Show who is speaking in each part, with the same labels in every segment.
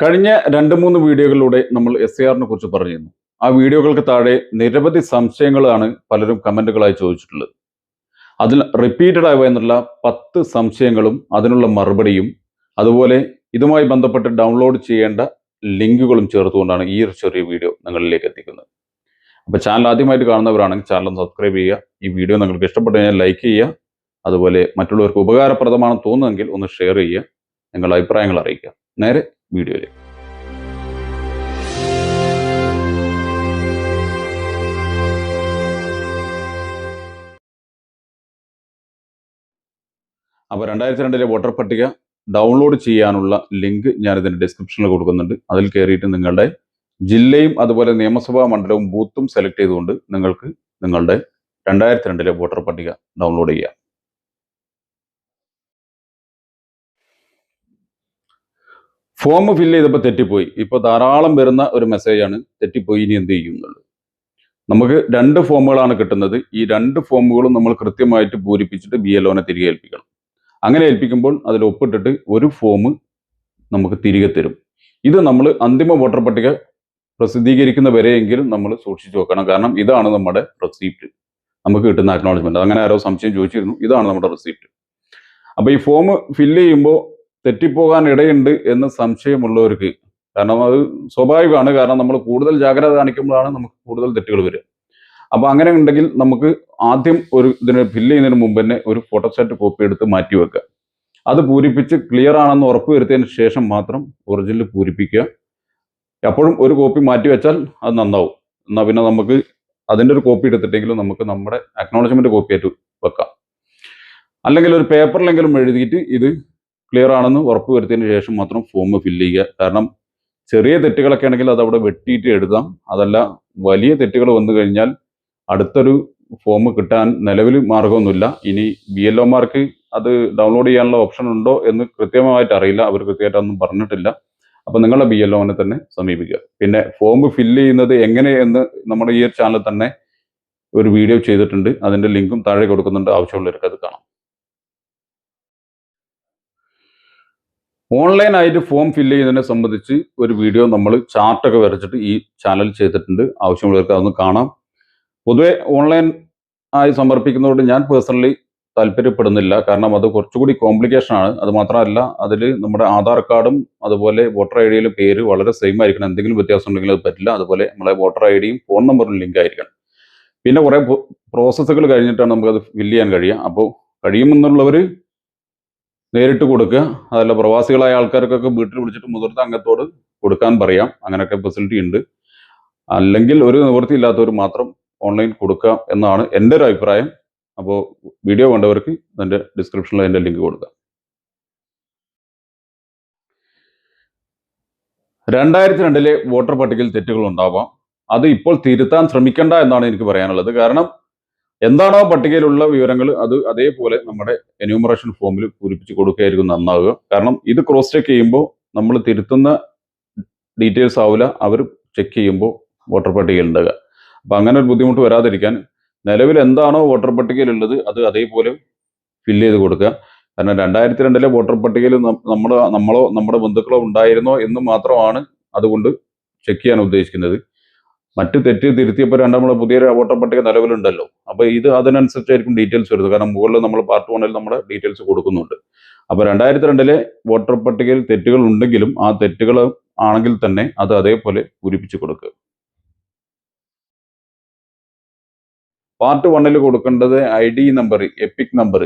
Speaker 1: കഴിഞ്ഞ രണ്ട് മൂന്ന് വീഡിയോകളിലൂടെ നമ്മൾ എസ് എ ആറിനെ കുറിച്ച് പറഞ്ഞിരുന്നു. ആ വീഡിയോകൾക്ക് താഴെ നിരവധി സംശയങ്ങളാണ് പലരും കമന്റുകളായി ചോദിച്ചിട്ടുള്ളത്. അതിൽ റിപ്പീറ്റഡ് ആയി എന്നുള്ള പത്ത് സംശയങ്ങളും അതിനുള്ള മറുപടിയും അതുപോലെ ഇതുമായി ബന്ധപ്പെട്ട് ഡൗൺലോഡ് ചെയ്യേണ്ട ലിങ്കുകളും ചേർത്തുകൊണ്ടാണ് ഈ ഒരു ചെറിയ വീഡിയോ നിങ്ങളിലേക്ക് എത്തിക്കുന്നത്. അപ്പോൾ ചാനൽ ആദ്യമായിട്ട് കാണുന്നവരാണെങ്കിൽ ചാനൽ സബ്സ്ക്രൈബ് ചെയ്യുക. ഈ വീഡിയോ നിങ്ങൾക്ക് ഇഷ്ടപ്പെട്ടു കഴിഞ്ഞാൽ ലൈക്ക് ചെയ്യുക. അതുപോലെ മറ്റുള്ളവർക്ക് ഉപകാരപ്രദമാണെന്ന് തോന്നുമെങ്കിൽ ഒന്ന് ഷെയർ ചെയ്യുക. നിങ്ങളുടെ അഭിപ്രായങ്ങൾ അറിയിക്കുക. നേരെ വീഡിയോയിലേക്ക് അപ്പോൾ രണ്ടായിരത്തി രണ്ടിലെ വോട്ടർ പട്ടിക ഡൗൺലോഡ് ചെയ്യാനുള്ള ലിങ്ക് ഞാനിതിന്റെ ഡിസ്ക്രിപ്ഷനിൽ കൊടുക്കുന്നുണ്ട്. അതിൽ കയറിയിട്ട് നിങ്ങളുടെ ജില്ലയും അതുപോലെ നിയമസഭാ മണ്ഡലവും ബൂത്തും സെലക്ട് ചെയ്തുകൊണ്ട് നിങ്ങൾക്ക് നിങ്ങളുടെ രണ്ടായിരത്തി രണ്ടിലെ വോട്ടർ പട്ടിക ഡൗൺലോഡ് ചെയ്യാം. ഫോം ഫില്ല് ചെയ്തപ്പോൾ തെറ്റിപ്പോയി. ഇപ്പോൾ ധാരാളം വരുന്ന ഒരു മെസ്സേജാണ് തെറ്റിപ്പോയി ഇനി എന്ത് ചെയ്യും എന്നുള്ളത്. നമുക്ക് രണ്ട് ഫോമുകളാണ് കിട്ടുന്നത്. ഈ രണ്ട് ഫോമുകളും നമ്മൾ കൃത്യമായിട്ട് പൂരിപ്പിച്ചിട്ട് ബി എൽ ഒനെ തിരികെ ഏൽപ്പിക്കണം. അങ്ങനെ ഏൽപ്പിക്കുമ്പോൾ അതിൽ ഒപ്പിട്ടിട്ട് ഒരു ഫോം നമുക്ക് തിരികെ തരും. ഇത് നമ്മൾ അന്തിമ വോട്ടർ പട്ടിക പ്രസിദ്ധീകരിക്കുന്ന വരെയെങ്കിലും നമ്മൾ സൂക്ഷിച്ചു വെക്കണം. കാരണം ഇതാണ് നമ്മുടെ റെസീപ്റ്റ് നമുക്ക് കിട്ടുന്ന അക്നോളജ്മെന്റ് അങ്ങനെ ആരോ സംശയം ചോദിച്ചിരുന്നു. ഇതാണ് നമ്മുടെ റെസീപ്റ്റ് അപ്പോൾ ഈ ഫോം ഫില്ല് ചെയ്യുമ്പോൾ തെറ്റിപ്പോകാൻ ഇടയുണ്ട് എന്ന് സംശയമുള്ളവർക്ക് കാരണം അത് സ്വാഭാവികമാണ്. കാരണം നമ്മൾ കൂടുതൽ ജാഗ്രത കാണിക്കുമ്പോഴാണ് നമുക്ക് കൂടുതൽ തെറ്റുകൾ വരിക. അപ്പോൾ അങ്ങനെ ഉണ്ടെങ്കിൽ നമുക്ക് ആദ്യം ഒരു ഇതിന് ഫില്ല് ചെയ്യുന്നതിന് മുമ്പ് തന്നെ ഒരു ഫോട്ടോസ്റ്റാറ്റ് കോപ്പി എടുത്ത് മാറ്റി വെക്കുക. അത് പൂരിപ്പിച്ച് ക്ലിയർ ആണെന്ന് ഉറപ്പ് വരുത്തിയതിന് ശേഷം മാത്രം ഒറിജിനൽ പൂരിപ്പിക്കുക. എപ്പോഴും ഒരു കോപ്പി മാറ്റി വെച്ചാൽ അത് നന്നാവും. എന്നാൽ പിന്നെ നമുക്ക് അതിന്റെ ഒരു കോപ്പി എടുത്തിട്ടെങ്കിലും നമുക്ക് നമ്മുടെ അക്നോളജ്മെന്റ് കോപ്പി ആയിട്ട് വെക്കാം. അല്ലെങ്കിൽ ഒരു പേപ്പറിലെങ്കിലും എഴുതിയിട്ട് ഇത് ക്ലിയർ ആണെന്ന് ഉറപ്പ് വരുത്തിയതിന് ശേഷം മാത്രം ഫോം ഫില്ല് ചെയ്യുക. കാരണം ചെറിയ തെറ്റുകളൊക്കെ ആണെങ്കിൽ അത് അവിടെ വെട്ടിയിട്ട് എഴുതാം. അതല്ല വലിയ തെറ്റുകൾ വന്നു കഴിഞ്ഞാൽ അടുത്തൊരു ഫോം കിട്ടാൻ നിലവിൽ മാർഗമൊന്നുമില്ല. ഇനി ബി എൽ ഒമാർക്ക് അത് ഡൗൺലോഡ് ചെയ്യാനുള്ള ഓപ്ഷൻ ഉണ്ടോ എന്ന് കൃത്യമായിട്ട് അറിയില്ല. അവർ കൃത്യമായിട്ടൊന്നും പറഞ്ഞിട്ടില്ല. അപ്പൊ നിങ്ങളെ ബി എൽ ഒനെ തന്നെ സമീപിക്കുക. പിന്നെ ഫോം ഫില്ല് ചെയ്യുന്നത് എങ്ങനെ എന്ന് നമ്മുടെ ഈ ചാനൽ തന്നെ ഒരു വീഡിയോ ചെയ്തിട്ടുണ്ട്. അതിന്റെ ലിങ്കും താഴെ കൊടുക്കുന്നുണ്ട്. ആവശ്യമുള്ളവർക്ക് അത് കാണാം. ഓൺലൈൻ ആയിട്ട് ഫോം ഫില്ല് ചെയ്യുന്നതിനെ സംബന്ധിച്ച് ഒരു വീഡിയോ നമ്മൾ ചാർട്ടൊക്കെ വരച്ചിട്ട് ഈ ചാനൽ ചെയ്തിട്ടുണ്ട്. ആവശ്യമുള്ളവർക്ക് അതൊന്ന് കാണാം. പൊതുവെ ഓൺലൈൻ ആയി സമർപ്പിക്കുന്നതുകൊണ്ട് ഞാൻ പേഴ്സണലി താല്പര്യപ്പെടുന്നില്ല. കാരണം അത് കുറച്ചുകൂടി കോംപ്ലിക്കേഷൻ ആണ്. അത് മാത്രമല്ല അതിൽ നമ്മുടെ ആധാർ കാർഡും അതുപോലെ വോട്ടർ ഐ ഡിയിലെ പേര് വളരെ സെയിം ആയിരിക്കണം. എന്തെങ്കിലും വ്യത്യാസം ഉണ്ടെങ്കിൽ അത് പറ്റില്ല. അതുപോലെ നമ്മളെ വോട്ടർ ഐ ഡിയും ഫോൺ നമ്പറും ലിങ്ക് ആയിരിക്കണം. പിന്നെ കുറേ പ്രോസസ്സുകൾ കഴിഞ്ഞിട്ടാണ് നമുക്കത് ഫില്ല് ചെയ്യാൻ കഴിയുക. അപ്പോൾ കഴിയുമെന്നുള്ളവർ നേരിട്ട് കൊടുക്കുക. അതല്ല പ്രവാസികളായ ആൾക്കാർക്കൊക്കെ വീട്ടിൽ വിളിച്ചിട്ട് മുതിർന്ന അംഗത്തോട് കൊടുക്കാൻ പറയാം. അങ്ങനെയൊക്കെ ഫെസിലിറ്റി ഉണ്ട്. അല്ലെങ്കിൽ ഒരു നിവൃത്തിയില്ലാത്തവർ മാത്രം ഓൺലൈൻ കൊടുക്കാം എന്നാണ് എന്റെ ഒരു അഭിപ്രായം. അപ്പോൾ വീഡിയോ കണ്ടവർക്ക് അതിന്റെ ഡിസ്ക്രിപ്ഷനിൽ അതിന്റെ ലിങ്ക് കൊടുക്കാം. രണ്ടായിരത്തി രണ്ടിലെ വോട്ടർ പട്ടികയിൽ തെറ്റുകൾ ഉണ്ടാവാം. അത് ഇപ്പോൾ തിരുത്താൻ ശ്രമിക്കണ്ട എന്നാണ് എനിക്ക് പറയാനുള്ളത്. കാരണം എന്താണോ പട്ടികയിലുള്ള വിവരങ്ങൾ അത് അതേപോലെ നമ്മുടെ എന്യൂമറേഷൻ ഫോമിൽ പൂരിപ്പിച്ച് കൊടുക്കുകയായിരിക്കും നന്നാവുക. കാരണം ഇത് ക്രോസ് ചെക്ക് ചെയ്യുമ്പോൾ നമ്മൾ തിരുത്തുന്ന ഡീറ്റെയിൽസ് ആവില്ല അവർ ചെക്ക് ചെയ്യുമ്പോൾ വോട്ടർ പട്ടികയിൽ ഉണ്ടാകുക അപ്പം അങ്ങനെ ഒരു ബുദ്ധിമുട്ട് വരാതിരിക്കാൻ നിലവിൽ എന്താണോ വോട്ടർ പട്ടികയിലുള്ളത് അത് അതേപോലെ ഫില്ല് ചെയ്ത് കൊടുക്കുക. കാരണം രണ്ടായിരത്തി രണ്ടിലെ വോട്ടർ പട്ടികയിൽ നമ്മൾ നമ്മളോ നമ്മുടെ ബന്ധുക്കളോ ഉണ്ടായിരുന്നോ എന്ന് മാത്രമാണ് അതുകൊണ്ട് ചെക്ക് ചെയ്യാൻ ഉദ്ദേശിക്കുന്നത്. മറ്റ് തെറ്റ് തിരുത്തിയപ്പോൾ രണ്ട് നമ്മളെ പുതിയ വോട്ടർ പട്ടിക നിലവിലുണ്ടല്ലോ. അപ്പോൾ ഇത് അതിനനുസരിച്ചായിരിക്കും ഡീറ്റെയിൽസ് വരുന്നത്. കാരണം മുകളിൽ നമ്മൾ പാർട്ട് വണ്ണിൽ നമ്മൾ ഡീറ്റെയിൽസ് കൊടുക്കുന്നുണ്ട്. അപ്പോൾ രണ്ടായിരത്തി രണ്ടിലെ വോട്ടർ പട്ടികയിൽ തെറ്റുകൾ ഉണ്ടെങ്കിലും ആ തെറ്റുകൾ ആണെങ്കിൽ തന്നെ അത് അതേപോലെ പൂരിപ്പിച്ചു കൊടുക്കുക. പാർട്ട് വണ്ണിൽ കൊടുക്കേണ്ടത് I D number epic number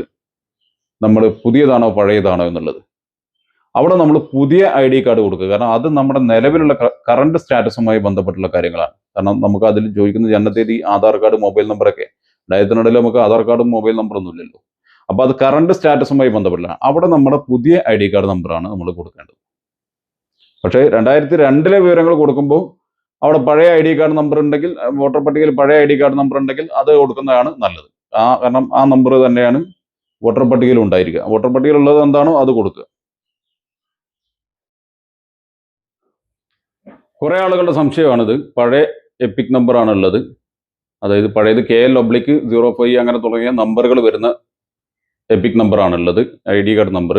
Speaker 1: നമ്മൾ പുതിയതാണോ പഴയതാണോ എന്നുള്ളത്. അവിടെ നമ്മൾ പുതിയ ഐ ഡി കാർഡ് കൊടുക്കുക. കാരണം അത് നമ്മുടെ നിലവിലുള്ള കറണ്ട് സ്റ്റാറ്റസുമായി ബന്ധപ്പെട്ടുള്ള കാര്യങ്ങളാണ്. കാരണം നമുക്ക് അതിൽ ചോദിക്കുന്ന ജനനത്തീയതി ആധാർ കാർഡ് മൊബൈൽ നമ്പറൊക്കെ ഡയത്തിനിടയിൽ നമുക്ക് ആധാർ കാർഡും മൊബൈൽ നമ്പറൊന്നും ഇല്ലല്ലോ. അപ്പോൾ അത് കറണ്ട് സ്റ്റാറ്റസുമായി ബന്ധപ്പെട്ടില്ല. അവിടെ നമ്മുടെ പുതിയ ഐ ഡി കാർഡ് നമ്പറാണ് നമ്മൾ കൊടുക്കേണ്ടത്. പക്ഷേ രണ്ടായിരത്തി രണ്ടിലെ വിവരങ്ങൾ കൊടുക്കുമ്പോൾ അവിടെ പഴയ ഐ ഡി കാർഡ് നമ്പർ ഉണ്ടെങ്കിൽ വോട്ടർ പട്ടികയിൽ പഴയ ഐ ഡി കാർഡ് നമ്പർ ഉണ്ടെങ്കിൽ അത് കൊടുക്കുന്നതാണ് നല്ലത്. ആ കാരണം ആ നമ്പർ തന്നെയാണ് വോട്ടർ പട്ടികയിൽ ഉണ്ടായിരിക്കുക. വോട്ടർ പട്ടികയിൽ ഉള്ളത് എന്താണോ അത് കൊടുക്കുക. കുറെ ആളുകളുടെ സംശയമാണിത്. പഴയ എപ്പിക് നമ്പർ ആണുള്ളത്. അതായത് പഴയത് K L oblique zero five അങ്ങനെ തുടങ്ങിയ നമ്പറുകൾ വരുന്ന എപ്പിക് നമ്പർ ആണുള്ളത്. ഐ ഡി കാർഡ് നമ്പർ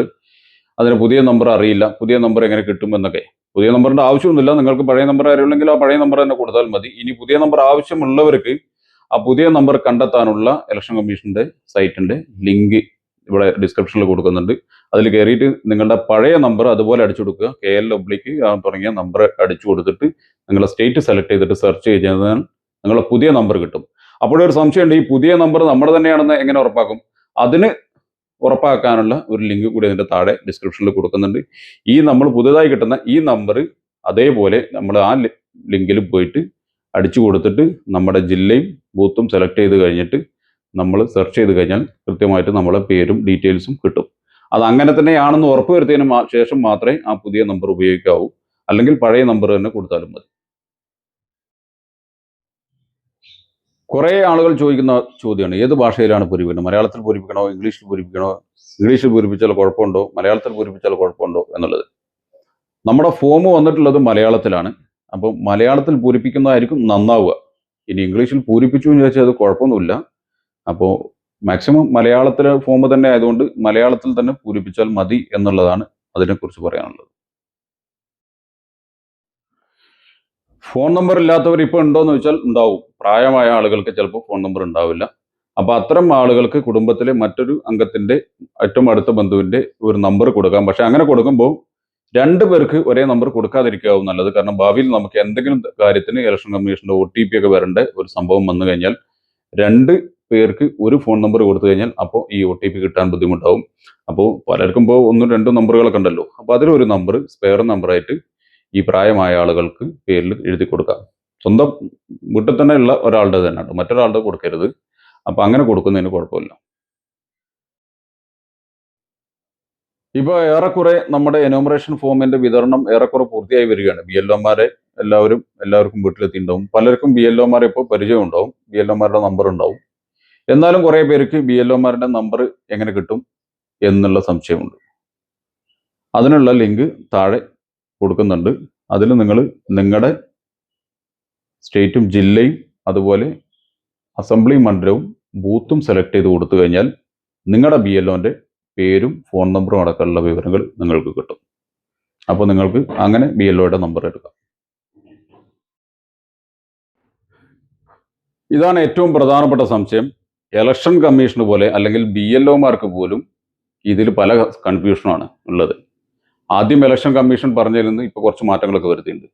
Speaker 1: അതിന് പുതിയ നമ്പർ അറിയില്ല. പുതിയ നമ്പർ എങ്ങനെ കിട്ടുമെന്നൊക്കെ. പുതിയ നമ്പറിന്റെ ആവശ്യമൊന്നുമില്ല. നിങ്ങൾക്ക് പഴയ നമ്പർ അറിയുള്ളെങ്കിൽ ആ പഴയ നമ്പർ തന്നെ കൊടുത്താൽ മതി. ഇനി പുതിയ നമ്പർ ആവശ്യമുള്ളവർക്ക് ആ പുതിയ നമ്പർ കണ്ടെത്താനുള്ള ഇലക്ഷൻ കമ്മീഷന്റെ സൈറ്റിന്റെ ലിങ്ക് ഇവിടെ ഡിസ്ക്രിപ്ഷനിൽ കൊടുക്കുന്നുണ്ട്. അതിൽ കയറിയിട്ട് നിങ്ങളുടെ പഴയ നമ്പർ അതുപോലെ അടിച്ചു കൊടുക്കുക. കെ എൽ ഒബ്ലിക്ക് തുടങ്ങിയ നമ്പർ അടിച്ചു കൊടുത്തിട്ട് നിങ്ങളുടെ സ്റ്റേറ്റ് സെലക്ട് ചെയ്തിട്ട് സെർച്ച് ചെയ്താൽ നിങ്ങളുടെ പുതിയ നമ്പർ കിട്ടും. അപ്പോഴൊരു സംശയമുണ്ട് ഈ പുതിയ നമ്പർ നമ്മുടെ തന്നെയാണെന്ന് എങ്ങനെ ഉറപ്പാക്കും? അതിന് ഉറപ്പാക്കാനുള്ള ഒരു ലിങ്ക് കൂടി അതിന്റെ താഴെ ഡിസ്ക്രിപ്ഷനിൽ കൊടുക്കുന്നുണ്ട്. ഈ നമ്മൾ പുതിയതായി കിട്ടുന്ന ഈ നമ്പർ അതേപോലെ നമ്മൾ ആ ലിങ്കിൽ പോയിട്ട് അടിച്ചു കൊടുത്തിട്ട് നമ്മുടെ ജില്ലയും ബൂത്തും സെലക്ട് ചെയ്ത് കഴിഞ്ഞിട്ട് നമ്മൾ സെർച്ച് ചെയ്ത് കഴിഞ്ഞാൽ കൃത്യമായിട്ട് നമ്മളെ പേരും ഡീറ്റെയിൽസും കിട്ടും. അത് അങ്ങനെ തന്നെയാണെന്ന് ഉറപ്പ് വരുത്തിയതിന് ശേഷം മാത്രമേ ആ പുതിയ നമ്പർ ഉപയോഗിക്കാവൂ. അല്ലെങ്കിൽ പഴയ നമ്പർ തന്നെ കൊടുത്താലും മതി. കുറേ ആളുകൾ ചോദിക്കുന്ന ചോദ്യമാണ്. ഏത് ഭാഷയിലാണ് പൂരിപ്പിക്കുന്നത്? മലയാളത്തിൽ പൂരിപ്പിക്കണോ? ഇംഗ്ലീഷിൽ പൂരിപ്പിക്കണോ? ഇംഗ്ലീഷിൽ പൂരിപ്പിച്ചാൽ കുഴപ്പമുണ്ടോ? മലയാളത്തിൽ പൂരിപ്പിച്ചാൽ കുഴപ്പമുണ്ടോ എന്നുള്ളത്. നമ്മുടെ ഫോം വന്നിട്ടുള്ളത് മലയാളത്തിലാണ്. അപ്പോൾ മലയാളത്തിൽ പൂരിപ്പിക്കുന്നതായിരിക്കും നന്നാവുക. ഇനി ഇംഗ്ലീഷിൽ പൂരിപ്പിച്ചു എന്ന് ചോദിച്ചാൽ അത് കുഴപ്പമൊന്നുമില്ല. അപ്പോൾ മാക്സിമം മലയാളത്തിലെ ഫോം തന്നെ ആയതുകൊണ്ട് മലയാളത്തിൽ തന്നെ പൂരിപ്പിച്ചാൽ മതി എന്നുള്ളതാണ് അതിനെക്കുറിച്ച് പറയാനുള്ളത്. ഫോൺ നമ്പർ ഇല്ലാത്തവർ ഇപ്പോൾ ഉണ്ടോ എന്ന് വെച്ചാൽ ഉണ്ടാവും. പ്രായമായ ആളുകൾക്ക് ചിലപ്പോൾ ഫോൺ നമ്പർ ഉണ്ടാവില്ല. അപ്പോൾ അത്തരം ആളുകൾക്ക് കുടുംബത്തിലെ മറ്റൊരു അംഗത്തിന്റെ ഏറ്റവും അടുത്ത ബന്ധുവിന്റെ ഒരു നമ്പർ കൊടുക്കാം. പക്ഷെ അങ്ങനെ കൊടുക്കുമ്പോൾ രണ്ടു പേർക്ക് ഒരേ നമ്പർ കൊടുക്കാതിരിക്കാവും നല്ലത്. കാരണം ഭാവിയിൽ നമുക്ക് എന്തെങ്കിലും കാര്യത്തിന് ഇലക്ഷൻ കമ്മീഷന്റെ ഒ ടി പി ഒക്കെ വരേണ്ട ഒരു സംഭവം വന്നു കഴിഞ്ഞാൽ രണ്ട് പേർക്ക് ഒരു ഫോൺ നമ്പർ കൊടുത്തു കഴിഞ്ഞാൽ അപ്പോൾ ഈ ഒ ടി പി കിട്ടാൻ ബുദ്ധിമുട്ടാവും. അപ്പോൾ പലർക്കും ഇപ്പോൾ ഒന്നും രണ്ടും നമ്പറുകളൊക്കെ ഉണ്ടല്ലോ. അപ്പോൾ അതിലൊരു നമ്പർ സ്പെയർ നമ്പറായിട്ട് ഈ പ്രായമായ ആളുകൾക്ക് പേരിൽ എഴുതി കൊടുക്കാം. സ്വന്തം വീട്ടിൽ തന്നെ ഉള്ള ഒരാളുടെ തന്നെ ഉണ്ട് മറ്റൊരാളുടെ കൊടുക്കരുത്. അപ്പോൾ അങ്ങനെ കൊടുക്കുന്നതിന് കുഴപ്പമില്ല. ഇപ്പോൾ ഏറെക്കുറെ നമ്മുടെ എനോമറേഷൻ ഫോമിന്റെ വിതരണം ഏറെക്കുറെ പൂർത്തിയായി വരികയാണ്. ബി എൽ എല്ലാവരും എല്ലാവർക്കും വീട്ടിലെത്തിയിട്ടുണ്ടാവും. പലർക്കും ബി എൽ ഇപ്പോൾ പരിചയം ഉണ്ടാവും ബി എൽ നമ്പർ ഉണ്ടാവും. എന്നാലും കുറെ പേർക്ക് ബി എൽ നമ്പർ എങ്ങനെ കിട്ടും എന്നുള്ള സംശയമുണ്ട്. അതിനുള്ള ലിങ്ക് താഴെ കൊടുക്കുന്നുണ്ട്. അതിൽ നിങ്ങൾ നിങ്ങളുടെ സ്റ്റേറ്റും ജില്ലയും അതുപോലെ അസംബ്ലി മണ്ഡലവും ബൂത്തും സെലക്ട് ചെയ്ത് കൊടുത്തു കഴിഞ്ഞാൽ നിങ്ങളുടെ ബി എൽ ഒന്റെ പേരും ഫോൺ നമ്പറും അടക്കമുള്ള വിവരങ്ങൾ നിങ്ങൾക്ക് കിട്ടും. അപ്പോൾ നിങ്ങൾക്ക് അങ്ങനെ ബി എൽ ഒയുടെ നമ്പർ എടുക്കാം. ഇതാണ് ഏറ്റവും പ്രധാനപ്പെട്ട സംശയം. ഇലക്ഷൻ കമ്മീഷന് പോലെ അല്ലെങ്കിൽ ബി എൽ ഒമാർക്ക് പോലും ഇതിൽ പല കൺഫ്യൂഷനാണ് ഉള്ളത്. ആദ്യം ഇലക്ഷൻ കമ്മീഷൻ പറഞ്ഞിരുന്നു ഇപ്പോൾ കുറച്ച് മാറ്റങ്ങളൊക്കെ വരുത്തിയിട്ടുണ്ട്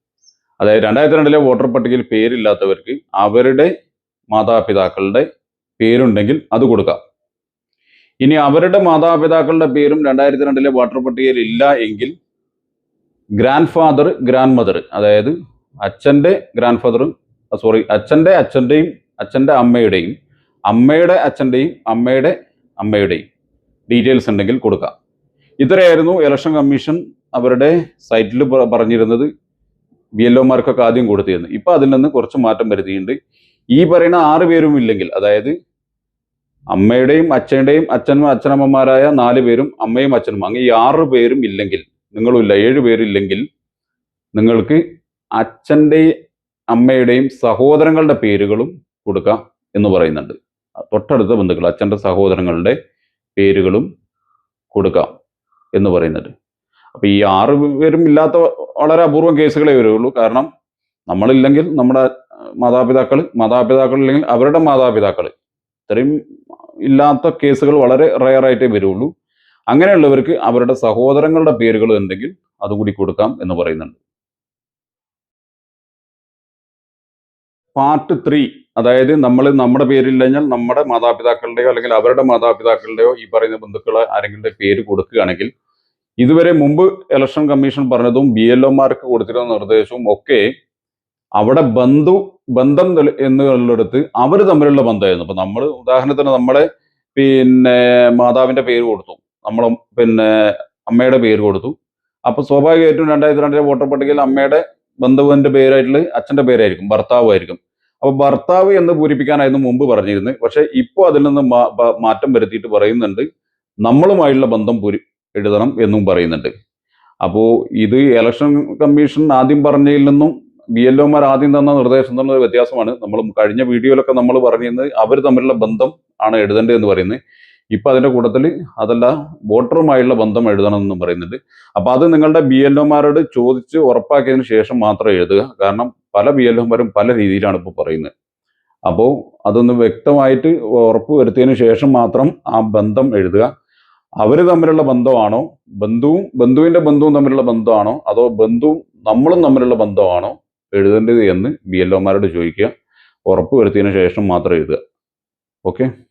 Speaker 1: അതായത് രണ്ടായിരത്തി രണ്ടിലെ വോട്ടർ പട്ടികയിൽ പേരില്ലാത്തവർക്ക് അവരുടെ മാതാപിതാക്കളുടെ പേരുണ്ടെങ്കിൽ അത് കൊടുക്കാം. ഇനി അവരുടെ മാതാപിതാക്കളുടെ പേരും രണ്ടായിരത്തി രണ്ടിലെ വോട്ടർ പട്ടികയിൽ ഇല്ല എങ്കിൽ ഗ്രാൻഡ് ഫാദർ ഗ്രാൻഡ് മദർ അതായത് അച്ഛന്റെ ഗ്രാൻഡ് ഫാദറും സോറി അച്ഛന്റെ അച്ഛന്റെയും അച്ഛന്റെ അമ്മയുടെയും അമ്മയുടെ അച്ഛന്റെയും അമ്മയുടെ അമ്മയുടെയും ഡീറ്റെയിൽസ് ഉണ്ടെങ്കിൽ കൊടുക്കാം. ഇത്രയായിരുന്നു ഇലക്ഷൻ കമ്മീഷൻ അവരുടെ സൈറ്റിൽ പറഞ്ഞിരുന്നത്. ബി എൽ ഒമാർക്കൊക്കെ ആദ്യം കൊടുത്തിരുന്നു. ഇപ്പം അതിൽ നിന്ന് കുറച്ച് മാറ്റം വരുത്തിയിട്ടുണ്ട്. ഈ പറയുന്ന ആറ് പേരും ഇല്ലെങ്കിൽ അതായത് അമ്മയുടെയും അച്ഛന്റെയും അച്ഛനും അച്ഛനമ്മമാരായ നാല് പേരും അമ്മയും അച്ഛനും അങ്ങനെ ഈ ആറ് പേരും ഇല്ലെങ്കിൽ നിങ്ങളുമില്ല ഏഴ് പേരില്ലെങ്കിൽ നിങ്ങൾക്ക് അച്ഛന്റെയും അമ്മയുടെയും സഹോദരങ്ങളുടെ പേരുകളും കൊടുക്കാം എന്ന് പറയുന്നുണ്ട്. തൊട്ടടുത്ത ബന്ധുക്കൾ അച്ഛന്റെ സഹോദരങ്ങളുടെ പേരുകളും കൊടുക്കാം എന്ന് പറയുന്നുണ്ട് അപ്പോൾ ഈ ആറ് പേരും ഇല്ലാത്ത വളരെ അപൂർവം കേസുകളെ വരുള്ളൂ. കാരണം നമ്മളില്ലെങ്കിൽ നമ്മുടെ മാതാപിതാക്കൾ മാതാപിതാക്കൾ ഇല്ലെങ്കിൽ അവരുടെ മാതാപിതാക്കൾ ഇത്രയും ഇല്ലാത്ത കേസുകൾ വളരെ റയറായിട്ടേ വരുള്ളൂ. അങ്ങനെയുള്ളവർക്ക് അവരുടെ സഹോദരങ്ങളുടെ പേരുകൾ ഉണ്ടെങ്കിൽ അതുകൂടി കൊടുക്കാം എന്ന് പറയുന്നുണ്ട്. പാർട്ട് ത്രീ അതായത് നമ്മൾ നമ്മുടെ പേരില്ലെങ്കിൽ നമ്മുടെ മാതാപിതാക്കളുടെയോ അല്ലെങ്കിൽ അവരുടെ മാതാപിതാക്കളുടെയോ ഈ പറയുന്ന ബന്ധുക്കളെ ആരെങ്കിലും പേര് കൊടുക്കുകയാണെങ്കിൽ ഇതുവരെ മുമ്പ് ഇലക്ഷൻ കമ്മീഷൻ പറഞ്ഞതും ബി എൽ ഒമാർക്ക് കൊടുത്തിരുന്ന നിർദ്ദേശവും ഒക്കെ അവിടെ ബന്ധു ബന്ധം എന്നുള്ളിടത്ത് അവർ തമ്മിലുള്ള ബന്ധമായിരുന്നു. അപ്പൊ നമ്മൾ ഉദാഹരണത്തിന് നമ്മളെ പിന്നെ മാതാവിന്റെ പേര് കൊടുത്തു. നമ്മൾ പിന്നെ അമ്മയുടെ പേര് കൊടുത്തു. അപ്പൊ സ്വാഭാവികമായിട്ടും രണ്ടായിരത്തി രണ്ടിലെ വോട്ടർ പട്ടികയിൽ അമ്മയുടെ ബന്ധുവിന്റെ പേരായിട്ടുള്ള അച്ഛന്റെ പേരായിരിക്കും ഭർത്താവായിരിക്കും അപ്പൊ ഭർത്താവ് എന്ന് പൂരിപ്പിക്കാനായിരുന്നു മുമ്പ് പറഞ്ഞിരുന്നത്. പക്ഷെ ഇപ്പോൾ അതിൽ നിന്ന് മാറ്റം വരുത്തിയിട്ട് പറയുന്നുണ്ട്. നമ്മളുമായുള്ള ബന്ധം പൂരി എഴുതണം എന്നും പറയുന്നുണ്ട്. അപ്പോൾ ഇത് ഇലക്ഷൻ കമ്മീഷൻ ആദ്യം പറഞ്ഞതിൽ നിന്നും ബി എൽ ഒമാർ ആദ്യം തന്ന നിർദ്ദേശം തമ്മിലുള്ള വ്യത്യാസമാണ്. നമ്മൾ കഴിഞ്ഞ വീഡിയോയിലൊക്കെ നമ്മൾ പറഞ്ഞിരുന്നത് അവർ തമ്മിലുള്ള ബന്ധം ആണ് എഴുതേണ്ടത് എന്ന് പറയുന്നത്. ഇപ്പൊ അതിന്റെ കൂട്ടത്തിൽ അതല്ല വോട്ടറുമായുള്ള ബന്ധം എഴുതണം എന്നും പറയുന്നുണ്ട്. അപ്പൊ അത് നിങ്ങളുടെ ബി എൽ ഒമാരോട് ചോദിച്ച് ഉറപ്പാക്കിയതിന് ശേഷം മാത്രം എഴുതുക. കാരണം പല ബി എൽ ഒമാരും പല രീതിയിലാണ് ഇപ്പോൾ പറയുന്നത്. അപ്പോൾ അതൊന്ന് വ്യക്തമായിട്ട് ഉറപ്പ് വരുത്തിയതിന് ശേഷം മാത്രം ആ ബന്ധം എഴുതുക. അവർ തമ്മിലുള്ള ബന്ധമാണോ? ബന്ധുവും ബന്ധുവിന്റെ ബന്ധുവും തമ്മിലുള്ള ബന്ധമാണോ? അതോ ബന്ധുവും നമ്മളും തമ്മിലുള്ള ബന്ധമാണോ? എഴുതേണ്ടത് എന്ന് ബി എൽ ഒമാരോട് ചോദിക്കുക. ഉറപ്പ് വരുത്തിയതിന് ശേഷം മാത്രം എഴുതുക. ഓക്കെ?